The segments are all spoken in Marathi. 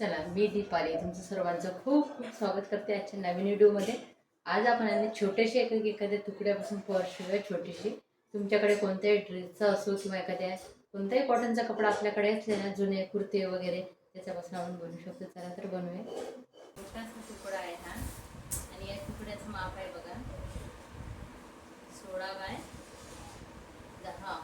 चला मी दीपाली तुमचं सर्वांचं खूप खूप स्वागत करते आजच्या नवीन व्हिडिओमध्ये. आज आपण आणि छोटेसे एक एखाद्या तुकड्यापासून पर्स शिवाय छोटीशी. तुमच्याकडे कोणत्याही ड्रेसचा असो किंवा एखाद्या कोणताही कॉटनचा कपडा आपल्याकडे असले ना जुने कुर्ते वगैरे त्याच्यापासून आपण बनवू शकतो. चला तर बनवूया. तुकडा आहे हा आणि या तुकड्याचं माप आहे बघा सोळा बाय दहा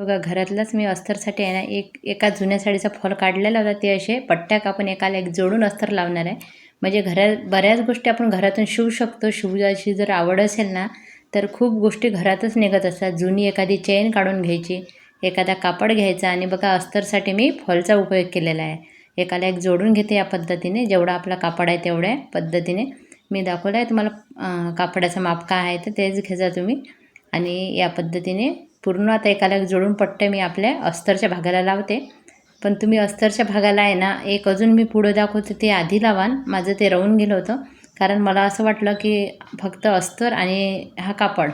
बघा घरातलाच मी अस्तरसाठी आहे ना एक एका जुन्या साडीचा फॉल काढलेला होता ते असे पट्ट्या कापून एकाला एक जोडून अस्तर लावणार आहे. म्हणजे घरात बऱ्याच गोष्टी आपण घरातून शिवू शकतो. शिवजाची जर आवड असेल ना तर खूप गोष्टी घरातच निघत असतात. जुनी एखादी चेन काढून घ्यायची एखादा कापड घ्यायचा आणि बघा अस्तरसाठी मी फॉलचा उपयोग केलेला आहे. एकाला एक जोडून घेते या पद्धतीने जेवढा आपला कापड आहे तेवढ्या पद्धतीने. मी दाखवलं आहे तुम्हाला कापडाचं माप काय आहे तर तेच घ्यायचा तुम्ही. आणि या पद्धतीने पूर्ण आता एकाला जोडून पट्टे मी आपल्या अस्तरच्या भागाला लावते. पण तुम्ही अस्तरच्या भागाला आहे ना एक अजून मी पुढं दाखवते ते आधी लावान. माझं ते राहून गेलं होतं. कारण मला असं वाटलं की फक्त अस्तर आणि हा कापड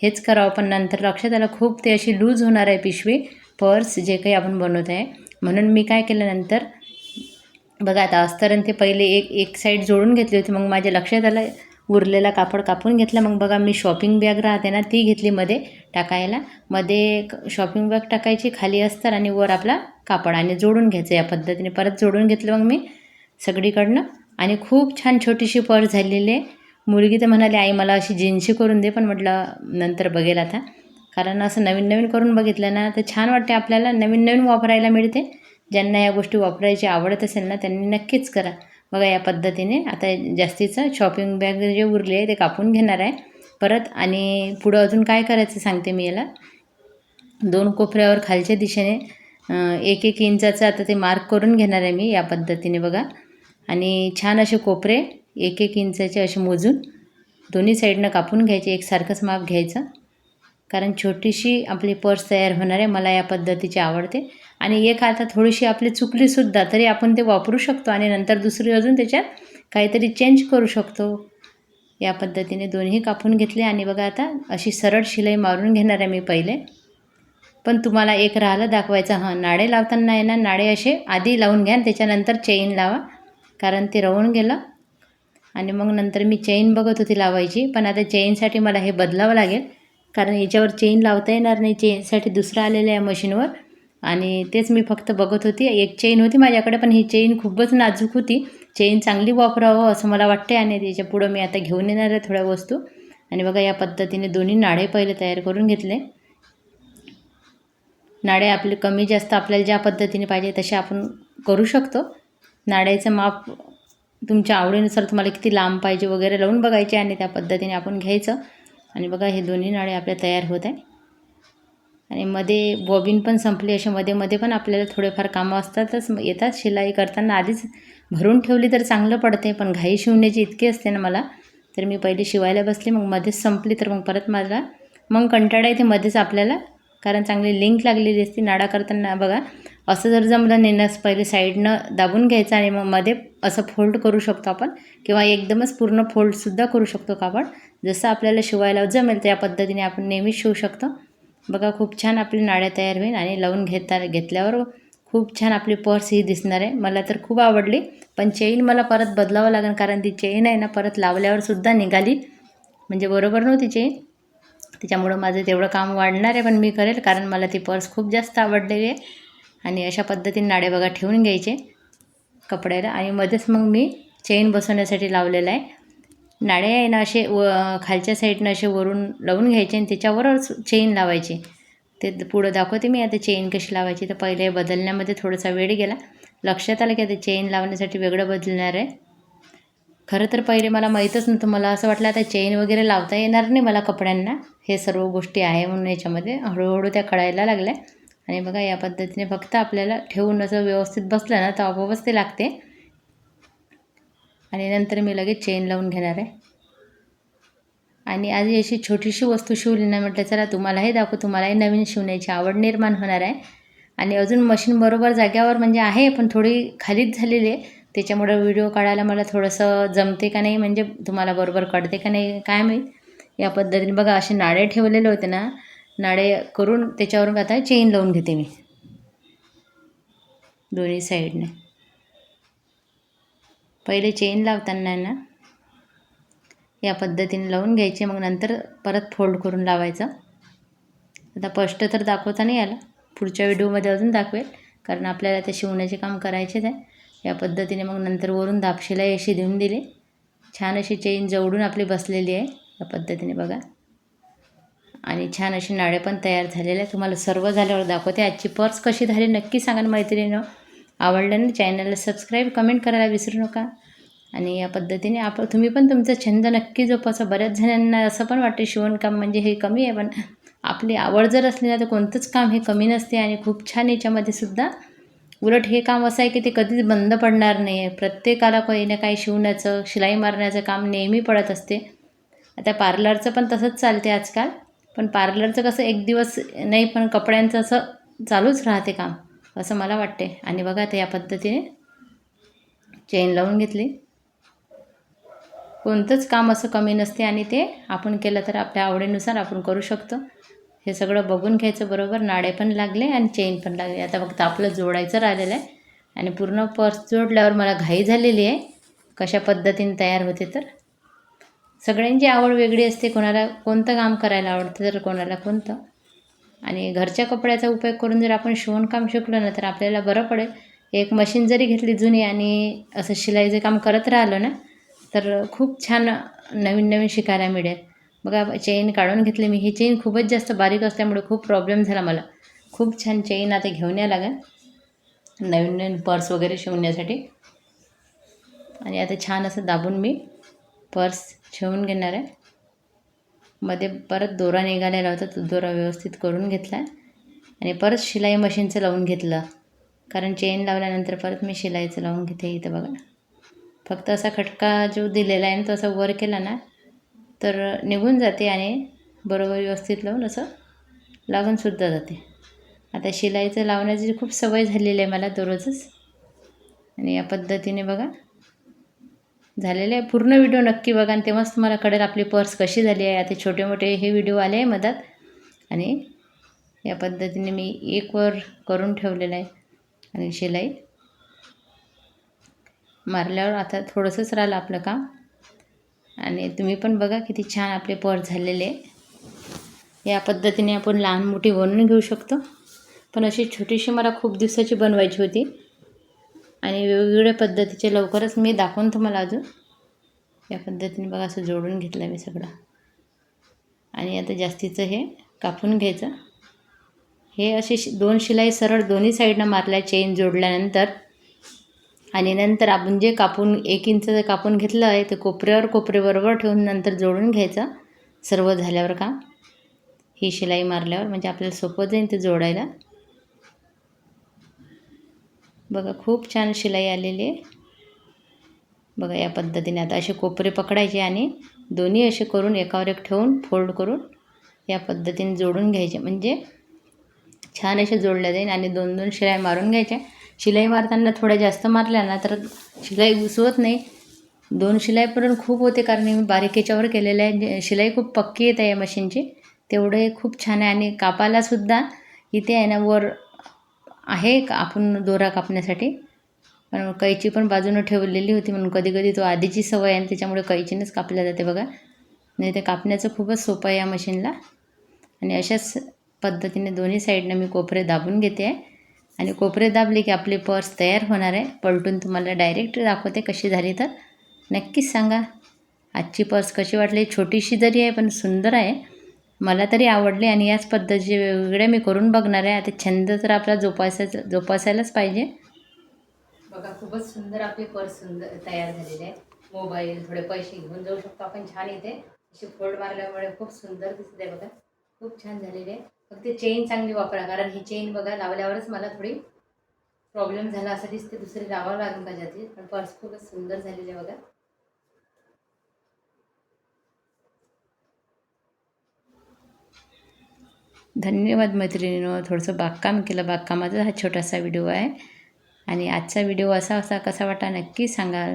हेच करावं. पण नंतर लक्षात आलं खूप ते अशी लूज होणार आहे पिशवी पर्स जे काही आपण बनवत आहे. म्हणून मी काय केलं नंतर बघा आता अस्तर आणि ते पहिले एक एक साईड जोडून घेतली होती. मग माझ्या लक्षात आलं उरलेला कापड कापून घेतला. मग बघा मी शॉपिंग बॅग राहते ना ती घेतली मध्ये टाकायला. मध्ये शॉपिंग बॅग टाकायची खाली अस्तर आणि वर आपला कापड आणि जोडून घ्यायचं या पद्धतीने. परत जोडून घेतलं मग मी सगळीकडनं. आणि खूप छान छोटीशी पर्स झालेली आहे. मुलगी तर म्हणाली आई मला अशी जीन्सी करून दे. पण म्हटलं नंतर बघेल आता. कारण असं नवीन नवीन करून बघितलं ना तर छान वाटते आपल्याला नवीन नवीन वापरायला मिळते. ज्यांना या गोष्टी वापरायची आवडत असेल ना त्यांनी नक्कीच करा. बघा या पद्धतीने आता जास्तीचं शॉपिंग बॅग जे उरले आहे ते कापून घेणार आहे. परत आणि पुढं अजून काय करायचं सांगते मी याला? दोन कोपऱ्यावर खालच्या दिशेने एक एक इंचाचं आता ते मार्क करून घेणार आहे मी या पद्धतीने बघा. आणि छान असे कोपरे एक एक इंचाचे असे मोजून दोन्ही साईडनं कापून घ्यायचे एकसारखंच माप घ्यायचं. कारण छोटीशी आपली पर्स तयार होणार आहे मला या पद्धतीची आवडते. आणि एक आता थोडीशी आपली चुकलीसुद्धा तरी आपण ते वापरू शकतो आणि नंतर दुसरी अजून त्याच्यात काहीतरी चेंज करू शकतो. या पद्धतीने दोन्ही कापून घेतले आणि बघा आता अशी सरळ शिलाई मारून घेणार आहे मी पहिले. पण तुम्हाला एक राहिलं दाखवायचं. हां नाडे लावताना आहे ना नाडे असे आधी लावून घ्या आणि त्याच्यानंतर चेन लावा. कारण ते राहून गेलं. आणि मग नंतर मी चेन बघत होती लावायची. पण आता चेनसाठी मला हे बदलावं लागेल. कारण याच्यावर चेन लावता येणार नाही. चेनसाठी दुसरं आलेलं आहे मशीनवर आणि तेच मी फक्त बघत होती. एक चेन होती माझ्याकडे पण ही चेन खूपच नाजूक होती. चेन चांगली वापरावं असं मला वाटते आणि त्याच्या पुढं मी आता घेऊन येणार आहे थोड्या वस्तू. आणि बघा या पद्धतीने दोन्ही नाडे पहिले तयार करून घेतले. नाडे आपले कमी जास्त आपल्याला ज्या पद्धतीने पाहिजे तसे आपण करू शकतो. नाड्याचं माप तुमच्या आवडीनुसार तुम्हाला किती लांब पाहिजे वगैरे लावून बघायचे आणि त्या पद्धतीने आपण घ्यायचं. आणि बघा हे दोन्ही नाळे आपल्या तयार होत आहे आणि मध्ये बॉबिन पण संपली असे मध्ये मध्ये पण आपल्याला थोडेफार कामं असतातच येतात. शिलाई करताना आधीच भरून ठेवली तर चांगलं पडते पण घाई शिवण्याची इतकी असते ना मला तर मी पहिले शिवायला बसली मग मध्येच संपली तर मग परत मला मग कंटाळा येते मध्येच आपल्याला कारण चांगली लिंक लागलेली असते. नाडा करताना बघा असं जर जमलं नेण्यास पहिले साईडनं दाबून घ्यायचं आणि मग मध्ये असं फोल्ड करू शकतो आपण किंवा एकदमच पूर्ण फोल्डसुद्धा करू शकतो कापड जसं आपल्याला शिवायला जमेल त्या पद्धतीने आपण नेहमीच शिवू शकतो. बघा खूप छान आपली नाड्या तयार होईल आणि लावून घेता घेतल्यावर खूप छान आपली पर्स ही दिसणार आहे. मला तर खूप आवडली पण चेन मला परत बदलावं लागेल कारण ती चेन आहे ना परत लावल्यावरसुद्धा निघाली. म्हणजे बरोबर नव्हती चेन. त्याच्यामुळं माझं तेवढं काम वाढणार आहे पण मी करेल कारण मला ती पर्स खूप जास्त आवडलेली आहे. आणि अशा पद्धतीने नाडे बघा ठेवून घ्यायचे कपड्याला. आणि मध्येच मग मी चेन बसवण्यासाठी लावलेलं आहे. नाडे आहे ना असे व खालच्या साईडनं असे वरून लावून घ्यायचे आणि त्याच्यावरच चेन लावायची. ते पुढं दाखवते मी आता चेन कशी लावायची. तर पहिले बदलण्यामध्ये थोडासा वेळ गेला. लक्षात आलं की आता चेन लावण्यासाठी वेगळं बदलणार आहे. खरं तर पहिले मला माहीतच नव्हतं. मला असं वाटलं आता चेन वगैरे लावता येणार नाही मला कपड्यांना. हे सर्व गोष्टी आहे म्हणून याच्यामध्ये हळूहळू त्या कळायला लागल्या. आणि बघा या पद्धतीने फक्त आपल्याला ठेवून असं व्यवस्थित बसलं ना तर आपोआपच ते लागते. आणि नंतर मी लगेच चेन लावून घेणार आहे. आणि आज अशी छोटीशी वस्तू शिवली ना म्हटलं चला तुम्हालाही दाखवू तुम्हालाही नवीन शिवण्याची आवड निर्माण होणार आहे. आणि अजून मशीन बरोबर जाग्यावर म्हणजे आहे पण थोडी खालीच झालेली आहे. त्याच्यामुळं व्हिडिओ काढायला मला थोडंसं जमते का नाही म्हणजे तुम्हाला बरोबर कळते का नाही काय माहीत. या पद्धतीने बघा असे नाळे ठेवलेले होते ना नाडे करून त्याच्यावरून आता चेन लावून घेते मी. दोन्ही साईडने पहिले चेन लावताना ना या पद्धतीने लावून घ्यायचे मग नंतर परत फोल्ड करून लावायचं. आता स्पष्ट तर दाखवता नाही आलं. पुढच्या व्हिडिओमध्ये अजून दाखवेल कारण आपल्याला ते शिवण्याचे काम करायचेच आहे. या पद्धतीने मग नंतर वरून दापशिलाई अशी देऊन दिली. छान अशी चेन जवळून आपली बसलेली आहे. या पद्धतीने बघा. आणि छान अशी नाळे पण तयार झालेले आहे तुम्हाला सर्व झाल्यावर दाखवते. आजची पर्स कशी झाली नक्की सांगा मैत्रिणीनं. आवडल्यानं चॅनलला सबस्क्राईब कमेंट करायला विसरू नका. आणि या पद्धतीने आपण तुम्ही पण तुमचा छंद नक्की जोपासा. बऱ्याच जणांना असं पण वाटते शिवणकाम म्हणजे हे कमी आहे पण आपली आवड जर असली ना तर कोणतंच काम हे कमी नसते. आणि खूप छान याच्यामध्ये सुद्धा उलट हे काम असं आहे की ते कधीच बंद पडणार नाही. आहे प्रत्येकाला काही ना काही शिवण्याचं शिलाई मारण्याचं काम नेहमी पडत असते. आता पार्लरचं पण तसंच चालते आजकाल. पण पार्लरचं कसं एक दिवस नाही पण कपड्यांचं असं चालूच राहते काम असं मला वाटते. आणि बघा आता या पद्धतीने चेन लावून घेतली. कोणतंच काम असं कमी नसते आणि ते आपण केलं तर आपल्या आवडीनुसार आपण करू शकतो. हे सगळं बघून घ्यायचं बरोबर नाडे पण लागले आणि चेन पण लागले. आता फक्त आपलं जोडायचं राहिलेलं आहे. आणि पूर्ण पर्स जोडल्यावर मला घाई झालेली आहे. कशा पद्धतीने तयार होते तर? सगळ्यांची आवड वेगळी असते. कोणाला कोणतं काम करायला आवडतं तर कोणाला कोणतं. आणि घरच्या कपड्याचा उपयोग करून जर आपण शिवणकाम शिकलो ना तर आपल्याला बरं पडेल. एक मशीन जरी घेतली जुनी आणि असं शिलाईचं काम करत राहिलं ना तर खूप छान नवीन नवीन शिकायला मिळेल. बघा चेन काढून घेतली मी. ही चेन खूपच जास्त बारीक असल्यामुळे खूप प्रॉब्लेम झाला मला. खूप छान चेन आता घेऊन या लागेल. नवीन नवीन पर्स वगैरे शिवण्यासाठी. आणि आता छान असं दाबून मी पर्स ठेवून घेणार आहे. मध्ये परत दोरा निघालेला होता तो दोरा व्यवस्थित करून घेतला. आणि परत शिलाई मशीनचं लावून घेतलं. कारण चेन लावल्यानंतर परत मी शिलाईचं लावून घेते इथं बघा. फक्त असा खटका जो दिलेला आहे ना तो असा वर केला ना तर निघून जाते आणि बरोबर व्यवस्थित लावून असं लागूनसुद्धा जाते. आता शिलाईचं लावण्याची खूप सवय झालेली आहे मला दररोजच आणि या पद्धतीने बघा. झालेले आहे. पूर्ण व्हिडिओ नक्की बघा आणि तेव्हाच तुम्हाला कळेल आपली पर्स कशी झाली आहे. आता छोटे मोठे हे व्हिडिओ आले आहे मधात. आणि या पद्धतीने मी एक वर करून ठेवलेलं आहे. आणि शिलाई मारल्यावर आता थोडंसंच राहिलं आपलं काम. आणि तुम्ही पण बघा किती छान आपले पर्स झालेले आहे. या पद्धतीने आपण लहान मोठी बनवून घेऊ शकतो. पण अशी छोटीशी मला खूप दिवसाची बनवायची होती. आणि वेगवेगळ्या पद्धतीचे लवकरच मी दाखवून तुम्हाला अजून. या पद्धतीने बघा असं जोडून घेतलं मी सगळं. आणि आता जास्तीचं हे कापून घ्यायचं. हे असे शि दोन शिलाई सरळ दोन्ही साईडनं मारल्या चेन जोडल्यानंतर. आणि नंतर आपण जे कापून एक इंच कापून घेतलं आहे ते कोपऱ्यावर कोपऱ्याबरोबर ठेवून नंतर जोडून घ्यायचं. सर्व झाल्यावर का? ही शिलाई मारल्यावर म्हणजे आपल्याला सोपं जाईल ते जोडायला. बघा खूप छान शिलाई आलेली आहे. बघा या पद्धतीने आता असे कोपरे पकडायचे आणि दोन्ही असे करून एकावर एक ठेवून फोल्ड करून या पद्धतीने जोडून घ्यायचे. म्हणजे छान असे जोडल्या जाईल आणि दोन दोन शिलाई मारून घ्यायच्या. शिलाई मारताना थोड्या जास्त मारल्या ना तर शिलाई घुसवत नाही. दोन शिलाई खूप होते कारण मी बारीक याच्यावर केलेलं आहे. शिलाई खूप पक्की येत आहे या मशीनची. तेवढे खूप छान आहे आणि कापालासुद्धा इथे आहे ना वर आहे का? आपण दोरा कापण्यासाठी. पण कैची पण बाजूनं ठेवलेली होती म्हणून कधी कधी तो आधीची सवय आहे आणि त्याच्यामुळे कैचीनंच कापल्या जाते बघा. नाही ते कापण्याचं खूपच सोपं आहे या मशीनला. आणि अशाच पद्धतीने दोन्ही साईडनं मी कोपरे दाबून घेते. आहे आणि कोपरे दाबले की आपली पर्स तयार होणार आहे. पलटून तुम्हाला डायरेक्ट दाखवते कशी झाली तर. नक्कीच सांगा. आजची पर्स कशी वाटली? छोटीशी जरी आहे पण सुंदर आहे. मला तरी आवडली आणि याच पद्धतीचे वेगवेगळे मी करून बघणार आहे. आता छंद तर आपला जोपासायचा जोपासायलाच पाहिजे. बघा खूपच सुंदर आपली पर्स सुंदर तयार झालेली आहे. मोबाईल थोडे पैसे घेऊन जाऊ शकतो. आपण छान इथे अशी फोल्ड मारल्यामुळे खूप सुंदर दिसत आहे बघा. खूप छान झालेली आहे. फक्त चेन चांगली वापरा कारण ही चेन बघा लावल्यावरच मला थोडी प्रॉब्लेम झाला असं दिसते. दुसरी लावावं लागेल का जाते पण पर्स खूपच सुंदर झालेली आहे बघा. धन्यवाद मैत्रिणीनं. थोडंसं बागकाम केलं. बागकामाचा हा छोटासा व्हिडिओ आहे. आणि आजचा व्हिडिओ असा असा कसा वाटा नक्की सांगाल.